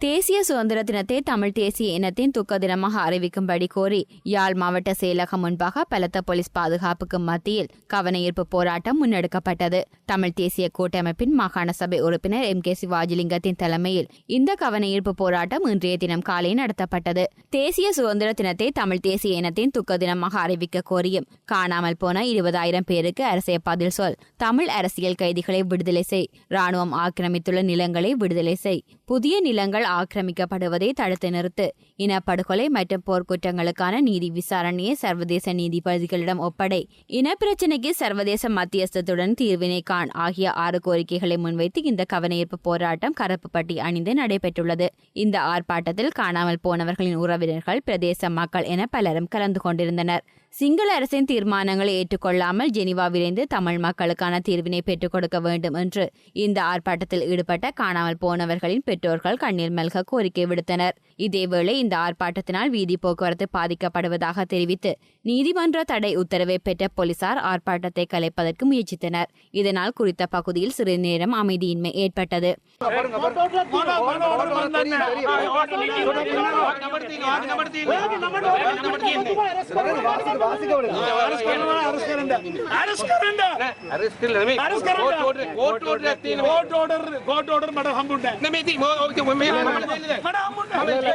தேசிய சுதந்திர தினத்தை தமிழ் தேசிய இனத்தின் துக்க தினமாக அறிவிக்கும்படி கோரி யாழ் மாவட்ட செயலகம் முன்பாக பலத்த போலீஸ் பாதுகாப்புக்கு மத்தியில் கவனஈர்ப்பு போராட்டம் முன்னெடுக்கப்பட்டது. தமிழ் தேசிய கூட்டமைப்பின் மாகாண சபை உறுப்பினர் எம். கே. சிவாஜிலிங்கத்தின் தலைமையில் இந்த கவனஈர்ப்பு போராட்டம் இன்றைய தினம் காலை நடத்தப்பட்டது. தேசிய சுதந்திர தினத்தை தமிழ் தேசிய இனத்தின் துக்க தினமாக அறிவிக்க கோரியும் காணாமல் போன இருபதாயிரம் பேருக்கு அரசே பதில் சொல். தமிழ் அரசியல் கைதிகளை விடுதலை செய். ராணுவம் ஆக்கிரமித்துள்ள நிலங்களை விடுதலை செய். புதிய நிலங்கள் ஆக்கிரமிக்கப்படுவதை தடுத்து நிறுத்து. இனப்படுகொலை மற்றும் போர்க்குற்றங்களுக்கான நீதி விசாரணையை சர்வதேச நீதிபதிகளிடம் ஒப்படை. இனப்பிரச்சினைக்கு சர்வதேச மத்தியஸ்தத்துடன் தீர்வினை காண் ஆகிய ஆறு கோரிக்கைகளை முன்வைத்து இந்த கவனஈர்ப்பு போராட்டம் கருப்பு பட்டி அணிந்து நடைபெற்றுள்ளது. இந்த ஆர்ப்பாட்டத்தில் காணாமல் போனவர்களின் உறவினர்கள் பிரதேச மக்கள் என பலரும் கலந்து கொண்டிருந்தனர். சிங்கள அரசின் தீர்மானங்களை ஏற்றுக்கொள்ளாமல் ஜெனிவா விரைந்து தமிழ் மக்களுக்கான தீர்வினை பெற்றுக் கொடுக்க வேண்டும் என்று இந்த ஆர்ப்பாட்டத்தில் ஈடுபட்ட காணாமல் போனவர்களின் பெற்றோர்கள் கண்ணீர் மல்க கோரிக்கை விடுத்தனர். இதேவேளை இந்த ஆர்ப்பாட்டத்தினால் வீதி போக்குவரத்து பாதிக்கப்படுவதாக தெரிவித்து நீதிமன்ற தடை உத்தரவை பெற்ற போலீசார் ஆர்ப்பாட்டத்தை கலைப்பதற்கு முயற்சித்தனர். இதனால் குறித்த பகுதியில் சிறிது நேரம் அமைதியின்மை ஏற்பட்டது. நாங்க பிளாக் பண்ணல ரோட்ட மேடம் தான்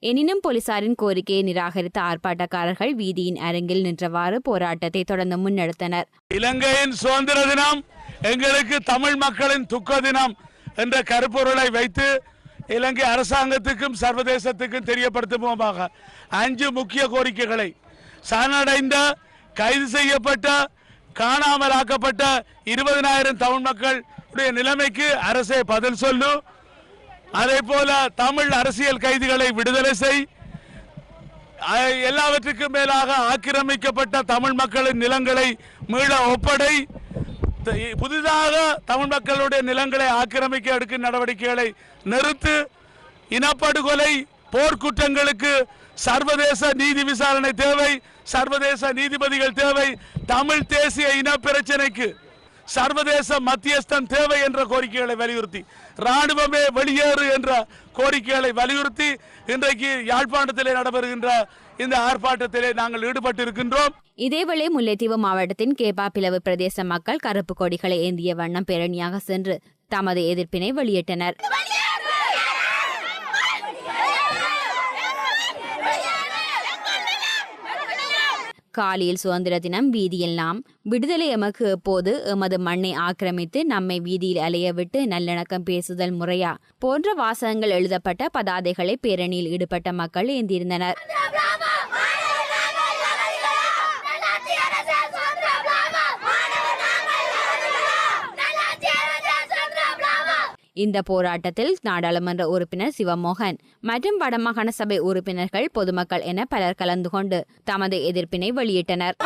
எனினும் போலீசாரின் கோரிக்கையை நிராகரித்த ஆர்ப்பாட்டக்காரர்கள் வீதியின் அருகில் நின்றவாறு போராட்டத்தை தொடர்ந்து முன்னெடுத்தனர். இலங்கையின் சுதந்திர தினம் எங்களுக்கு தமிழ் மக்களின் துக்க தினம் என்ற கருப்பொருளை வைத்து இலங்கை அரசாங்கத்துக்கும் சர்வதேசத்துக்கும் தெரியப்படுத்துவோமாக அஞ்சு முக்கிய கோரிக்கைகளை சரணடைந்த கைது செய்யப்பட்ட காணாமலாக்கப்பட்ட இருபதனாயிரம் தமிழ் மக்களுடைய நிலைமைக்கு அரசே பதில் சொல்லும் அதே போல தமிழ் அரசியல் கைதிகளை விடுதலை செய். எல்லாவற்றுக்கும் மேலாக ஆக்கிரமிக்கப்பட்ட தமிழ் மக்களின் நிலங்களை மீள ஒப்படை. புதிதாக தமிழ் மக்களுடைய நிலங்களை ஆக்கிரமிக்க எடுக்கும் நடவடிக்கைகளை நிறுத்து. இனப்படுகொலை போர்க்குற்றங்களுக்கு சர்வதேச நீதி விசாரணை தேவை சர்வதேச நீதிபதிகள் தேவை தமிழ் தேசிய இன பிரச்சனைக்கு சர்வதேச மத்தியஸ்தம் தேவை என்ற கோரிக்கைகளை வலியுறுத்தி ராணுவமே வெளியேறு என்ற கோரிக்கைகளை வலியுறுத்தி இன்றைக்கு யாழ்ப்பாணத்திலே நடைபெறுகின்ற இந்த ஆர்ப்பாட்டத்திலே நாங்கள் ஈடுபட்டிருக்கின்றோம். இதேவேளை முல்லைத்தீவு மாவட்டத்தின் கேபா பிளவு பிரதேச மக்கள் கருப்பு கொடிகளை ஏந்திய வண்ணம் பேரணியாக சென்று தமது எதிர்ப்பினை வெளியிட்டனர். காலியில் சுதந்திர தினம் வீதியில் நாம் விடுதலை எமக்கு எப்போது எமது மண்ணை ஆக்கிரமித்து நம்மை வீதியில் அலைய விட்டு நல்லிணக்கம் பேசுதல் முறையா? போன்ற வாசகங்கள் எழுதப்பட்ட பதாதைகளை பேரணியில் ஈடுபட்ட மக்கள் ஏந்தியிருந்தனர் இந்த போராட்டத்தில் நாடாளுமன்ற உறுப்பினர் சிவமோகன் மற்றும் வடமாகாண சபை உறுப்பினர்கள் பொதுமக்கள் என பலர் கலந்து கொண்டு தமது எதிர்ப்பினை வெளியிட்டனர்.